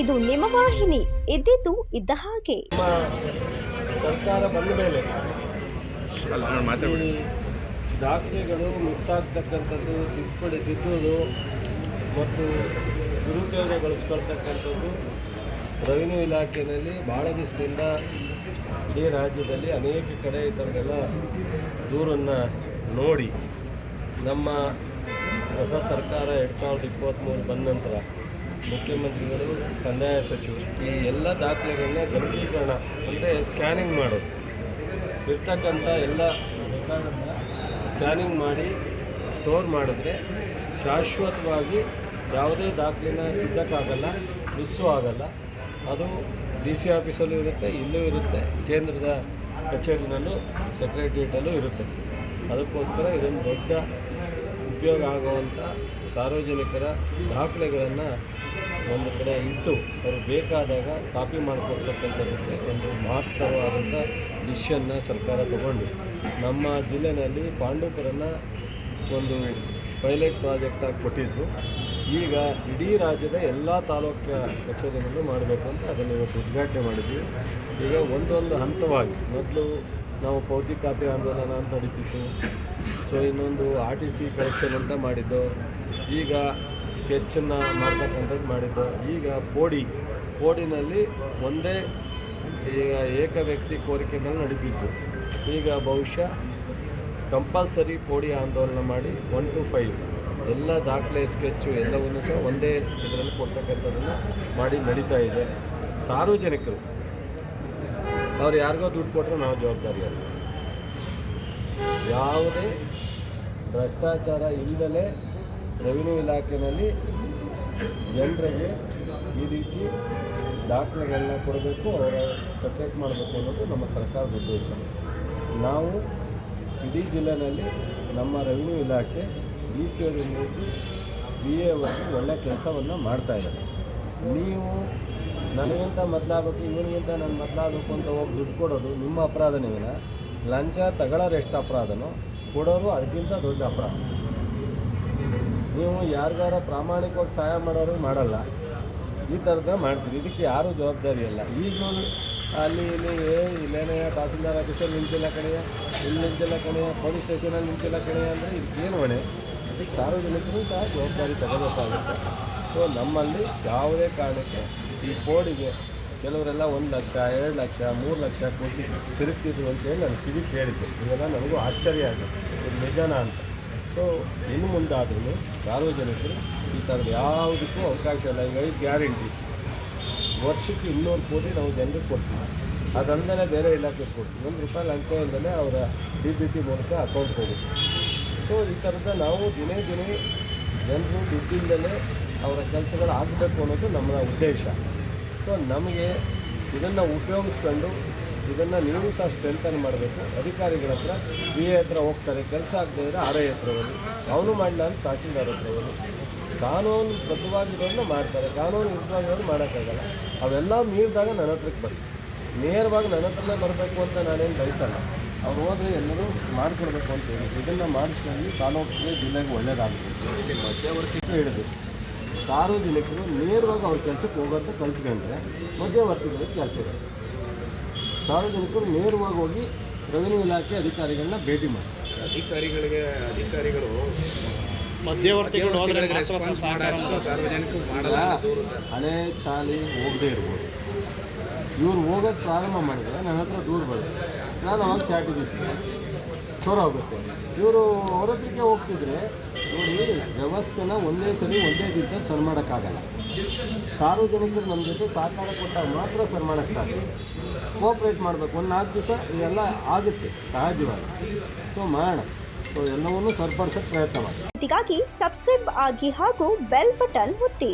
ಇದು ನಿಮ್ಮ ವಾಹಿನಿ. ಇದ್ದಿದ್ದು ಇದ್ದ ಹಾಗೆ. ನಮ್ಮ ಸರ್ಕಾರ ಬಂದ ಮೇಲೆ ಈ ದಾಖಲೆಗಳು ಮಿಸ್ ಆಗ್ತಕ್ಕಂಥದ್ದು ತಿದ್ದುಪಡಿ ತಿದ್ದುವುದು ಮತ್ತು ದುರುಪಯೋಗಗೊಳಿಸ್ಕೊಳ್ತಕ್ಕಂಥದ್ದು ರೆವಿನ್ಯೂ ಇಲಾಖೆಯಲ್ಲಿ ಭಾಳ ದಿವಸದಿಂದ ಈ ರಾಜ್ಯದಲ್ಲಿ ಅನೇಕ ಕಡೆ ಈ ಥರದ್ದೆಲ್ಲ ದೂರನ್ನು ನೋಡಿ ನಮ್ಮ ಹೊಸ ಸರ್ಕಾರ ಎರಡು ಸಾವಿರದ ಇಪ್ಪತ್ತ್ಮೂರು ಬಂದ ನಂತರ ಮುಖ್ಯಮಂತ್ರಿಗಳು ಕಂದಾಯ ಸಚಿವರು, ಈ ಎಲ್ಲ ದಾಖಲೆಗಳನ್ನ ಗಂಭೀರೀಕರಣ ಅಂದರೆ ಸ್ಕ್ಯಾನಿಂಗ್ ಮಾಡೋದು. ಇರ್ತಕ್ಕಂಥ ಎಲ್ಲ ರೆಕಾರ್ಡನ್ನು ಸ್ಕ್ಯಾನಿಂಗ್ ಮಾಡಿ ಸ್ಟೋರ್ ಮಾಡಿದ್ರೆ ಶಾಶ್ವತವಾಗಿ ಯಾವುದೇ ದಾಖಲೆನ ಸಿದ್ಧಕ್ಕಾಗಲ್ಲ ಮಿಸ್ಸು ಆಗಲ್ಲ. ಅದು ಡಿ ಸಿ ಆಫೀಸಲ್ಲೂ ಇರುತ್ತೆ, ಇಲ್ಲೂ ಇರುತ್ತೆ, ಕೇಂದ್ರದ ಕಚೇರಿನಲ್ಲೂ ಸೆಕ್ರೆಟ್ರಿಯೇಟಲ್ಲೂ ಇರುತ್ತೆ. ಅದಕ್ಕೋಸ್ಕರ ಇದೊಂದು ದೊಡ್ಡ ಉಪಯೋಗ ಆಗುವಂಥ ಸಾರ್ವಜನಿಕರ ದಾಖಲೆಗಳನ್ನು ಒಂದು ಕಡೆ ಇಟ್ಟು ಅವರು ಬೇಕಾದಾಗ ಕಾಪಿ ಮಾಡಿಕೊಡ್ತಕ್ಕಂಥದ್ದಕ್ಕೆ ಒಂದು ಮಹತ್ತರವಾದಂಥ ಡಿಶನ್ನ ಸರ್ಕಾರ ತಗೊಂಡು ನಮ್ಮ ಜಿಲ್ಲೆಯಲ್ಲಿ ಪಾಂಡವಪುರನ ಒಂದು ಪೈಲಟ್ ಪ್ರಾಜೆಕ್ಟಾಗಿ ಕೊಟ್ಟಿದ್ದರು ಈಗ ಇಡೀ ರಾಜ್ಯದ ಎಲ್ಲ ತಾಲೂಕಿನ ಕಚೇರಿಗಳನ್ನು ಮಾಡಬೇಕು ಅಂತ ಅದನ್ನು ಇವತ್ತು ಉದ್ಘಾಟನೆ ಮಾಡಿದ್ವಿ. ಈಗ ಒಂದೊಂದು ಹಂತವಾಗಿ ಮೊದಲು ನಾವು ಪೌತಿ ಖಾತೆ ಆಂದೋಲನ ಅಂತ ನಡೀತಿತ್ತು. ಸೊ ಇನ್ನೊಂದು ಆರ್ ಟಿ ಸಿ ಕರೆಕ್ಷನ್ ಅಂತ ಮಾಡಿದ್ದು. ಈಗ ಸ್ಕೆಚ್ಚನ್ನು ಮಾಡ್ತಕ್ಕಂಥದ್ದು ಮಾಡಿದ್ದು ಈಗ ಪೋಡಿ. ಪೋಡಿನಲ್ಲಿ ಒಂದೇ ಈಗ ಏಕ ವ್ಯಕ್ತಿ ಕೋರಿಕೆ ಮೇಲೆ ನಡೀತಿತ್ತು. ಈಗ ಬಹುಶಃ ಕಂಪಲ್ಸರಿ ಪೋಡಿ ಆಂದೋಲನ ಮಾಡಿ ಒನ್ ಟು ಫೈವ್ ಎಲ್ಲ ದಾಖಲೆ ಸ್ಕೆಚ್ಚು ಎಲ್ಲವನ್ನು ಸಹ ಒಂದೇ ಇದರಲ್ಲಿ ಕೊಡ್ತಕ್ಕಂಥದ್ದನ್ನು ಮಾಡಿ ನಡೀತಾ ಇದೆ. ಸಾರ್ವಜನಿಕರು, ಅವ್ರು ಯಾರಿಗೋ ದುಡ್ಡು ಕೊಟ್ಟರೆ ನಾವು ಜವಾಬ್ದಾರಿ ಅಲ್ಲ ಯಾವುದೇ ಭ್ರಷ್ಟಾಚಾರ ಇಲ್ಲದಲೇ ರೆವಿನ್ಯೂ ಇಲಾಖೆಯಲ್ಲಿ ಜನರಿಗೆ ಈ ರೀತಿ ದಾಖಲೆಗಳನ್ನ ಕೊಡಬೇಕು, ಅವರ ಸಪ್ರೇಟ್ ಮಾಡಬೇಕು ಅನ್ನೋದು ನಮ್ಮ ಸರ್ಕಾರದ ಉದ್ದೇಶ. ನಾವು ಇಡೀ ಜಿಲ್ಲೆಯಲ್ಲಿ ನಮ್ಮ ರೆವಿನ್ಯೂ ಇಲಾಖೆ ಡಿ ಸಿ ಅವರಿಂದ ಬಿ ಎ ಓದಿ ಒಳ್ಳೆಯ ಕೆಲಸವನ್ನು ಮಾಡ್ತಾಯಿದ್ದಾರೆ ನೀವು ನನಗಿಂತ ಮೊದಲಾಗಬೇಕು, ಇವನಿಗಿಂತ ನಾನು ಮೊದಲಾಗಬೇಕು ಅಂತ ಹೋಗಿ ದುಡ್ಡು ಕೊಡೋದು ನಿಮ್ಮ ಅಪರಾಧನೇ ವಿನ. ಲಂಚ ತಗೊಳ್ಳೋರು ಎಷ್ಟು ಅಪರಾಧನೋ ಕೊಡೋರು ಅದಕ್ಕಿಂತ ದೊಡ್ಡ ಅಪರಾಧ. ನೀವು ಯಾರಿಗಾರ ಪ್ರಾಮಾಣಿಕವಾಗಿ ಸಹಾಯ ಮಾಡೋರು ಮಾಡಲ್ಲ. ಈ ಥರದ ಮಾಡ್ತೀರಿ. ಇದಕ್ಕೆ ಯಾರೂ ಜವಾಬ್ದಾರಿ ಇಲ್ಲ. ಈಗಲೂ ಅಲ್ಲಿ ಇಲ್ಲಿ ಏ, ಇಲ್ಲೇನೇ, ತಹಸೀಲ್ದಾರ್ ಆಫೀಸಲ್ಲಿ ನಿಂತಿಲ್ಲ ಕಣೆಯ ಇಲ್ಲಿ ನಿಂತಿಲ್ಲ ಕಣೆಯ ಪೊಲೀಸ್ ಸ್ಟೇಷನಲ್ಲಿ ನಿಂತಿಲ್ಲ ಕಣೆಯ ಅಂದರೆ ಇದಕ್ಕೇನು ಹೊಣೆ? ಅದಕ್ಕೆ ಸಾರ್ವಜನಿಕರು ಸಹ ಜವಾಬ್ದಾರಿ ತಗೋಬೇಕಾಗುತ್ತೆ. ಸೊ ನಮ್ಮಲ್ಲಿ ಯಾವುದೇ ಕಾರಣಕ್ಕೆ ಈ ಕೋಡಿಗೆ ಕೆಲವರೆಲ್ಲ ಒಂದು ಲಕ್ಷ, ಎರಡು ಲಕ್ಷ, ಮೂರು ಲಕ್ಷ ಕೋಟಿ ತಿರುಗ್ತಿದ್ರು ಅಂತೇಳಿ ನಾನು ಕಿವಿ ಕೇಳಿದ್ದೆ. ಇವೆಲ್ಲ ನನಗೂ ಆಶ್ಚರ್ಯ ಆಗಿದೆ. ಇದು ನಿಜನ ಅಂತ. ಸೊ ಇನ್ನು ಮುಂದಾದ್ರೂ ಸಾರ್ವಜನಿಕರು ಈ ಥರದ ಯಾವುದಕ್ಕೂ ಅವಕಾಶ ಇಲ್ಲ. ಈಗ ಗ್ಯಾರಂಟಿ. ವರ್ಷಕ್ಕೆ ಇನ್ನೂರು ಕೋಟಿ ನಾವು ಜನರಿಗೆ ಕೊಡ್ತೀವಿ. ಅದಲ್ಲದೆ ಬೇರೆ ಇಲಾಖೆಗೆ ಕೊಡ್ತೀವಿ. ಒಂದು ರೂಪಾಯಿ ಲಂಚ ಇಲ್ಲದೆ ಅವರ ಡಿ ಬಿ ಟಿ ಮೂಲಕ ಅಕೌಂಟ್ ಹೋಗುತ್ತೆ. ಸೊ ಈ ಥರದ ನಾವು ದಿನೇ ದಿನೇ ಜನರು ದುಡ್ಡಿಂದಲೇ ಅವರ ಕೆಲಸಗಳು ಆಗಬೇಕು ಅನ್ನೋದು ನಮ್ಮ ಉದ್ದೇಶ. ಸೊ ನಮಗೆ ಇದನ್ನು ಉಪಯೋಗಿಸ್ಕೊಂಡು ಇದನ್ನು ನೀವು ಸಹ ಸ್ಟ್ರೆಂಥನ್ ಮಾಡಬೇಕು. ಅಧಿಕಾರಿಗಳ ಹತ್ರ ಬಿ ಎ ಹತ್ರ ಹೋಗ್ತಾರೆ, ಕೆಲಸ ಆಗದೆ ಇದ್ದರೆ ಆರ್ ಐ ಹತ್ರ ಹೋಗಿ. ಅವನು ಮಾಡಲ್ಲ ಅಂತ ತಹಸೀಲ್ದಾರ್ ಹತ್ರ ಹೋಗಿ. ಕಾನೂನು ಬದ್ಧವಾಗಿರೋದನ್ನ ಮಾಡ್ತಾರೆ. ಕಾನೂನು ವಿರುದ್ಧವಾಗಿರೋದು ಮಾಡೋಕ್ಕಾಗಲ್ಲ. ಅವೆಲ್ಲ ಮೀರಿದಾಗ ನನ್ನ ಹತ್ರಕ್ಕೆ ಬರಲಿ. ನೇರವಾಗಿ ನನ್ನ ಹತ್ರನೇ ಬರಬೇಕು ಅಂತ ನಾನೇನು ಬಯಸಲ್ಲ. ಅವ್ರು ಹೋದರೆ ಎಲ್ಲರೂ ಮಾಡಿಕೊಡ್ಬೇಕು ಅಂತ ಹೇಳಿ. ಇದನ್ನು ಮಾಡಿಸ್ಕೊಂಡು ತಾಲೂಕಿಗೆ, ಜಿಲ್ಲೆಗೆ ಒಳ್ಳೇದಾಗುತ್ತೆ. ಮಧ್ಯವರ್ತಿ ಹೇಳಿದ್ರು. ಸಾರ್ವಜನಿಕರು ನೇರವಾಗಿ ಅವ್ರ ಕೆಲಸಕ್ಕೆ ಹೋಗೋದು ಕಲ್ತ್ಕೊಂಡ್ರೆ ಮಧ್ಯವರ್ತಿಗಳಿಗೆ ಕೆಲಸ ಇರುತ್ತೆ. ಸಾರ್ವಜನಿಕರು ನೇರವಾಗಿ ಹೋಗಿ ರೆವಿನ್ಯೂ ಇಲಾಖೆ ಅಧಿಕಾರಿಗಳನ್ನ ಭೇಟಿ ಮಾಡಿ ಅಧಿಕಾರಿಗಳಿಗೆ ಅಧಿಕಾರಿಗಳು ಮಾಡಲ್ಲ ಹಳೆ ಚಾಲಿ ಹೋಗದೇ ಇರ್ಬೋದು. ಇವ್ರು ಹೋಗೋದು ಪ್ರಾರಂಭ ಮಾಡಿದರೆ ನನ್ನ ಹತ್ರ ದೂರ ಬರುತ್ತೆ. ನಾನು ಅವಾಗ ಚಾಟಿ ಬೀಸ್ತೀನಿ ಸೊರ ಹೋಗುತ್ತೆ. ಇವರು ಹೊರತಿಗೆ ಹೋಗ್ತಿದ್ರೆ ನೋಡಿ, ವ್ಯವಸ್ಥೆನ ಒಂದೇ ಸರಿ ಒಂದೇ ದಿನದಲ್ಲಿ ಸರ್ ಮಾಡೋಕ್ಕಾಗಲ್ಲ. ಸಾರ್ವಜನಿಕರು ನಮ್ಮ ಜೊತೆ ಸಹಕಾರ ಕೊಟ್ಟಾಗ ಮಾತ್ರ ಸರ್ ಮಾಡೋಕ್ಕೆ ಸಾಧ್ಯ. ಕೋಪ್ರೇಟ್ ಮಾಡಬೇಕು. ಒಂದು ನಾಲ್ಕು ದಿವಸ ಇದೆಲ್ಲ ಆಗುತ್ತೆ, ಸಹಜವಾಗಿ. ಸೊ ಮಾಡೋಣ. ಸೊ ಎಲ್ಲವನ್ನೂ ಸರಿಪಡಿಸೋಕ್ಕೆ ಪ್ರಯತ್ನ ಮಾಡಿ. ಸಬ್ಸ್ಕ್ರೈಬ್ ಆಗಿ ಹಾಗೂ ಬೆಲ್ ಬಟನ್ ಒತ್ತಿ.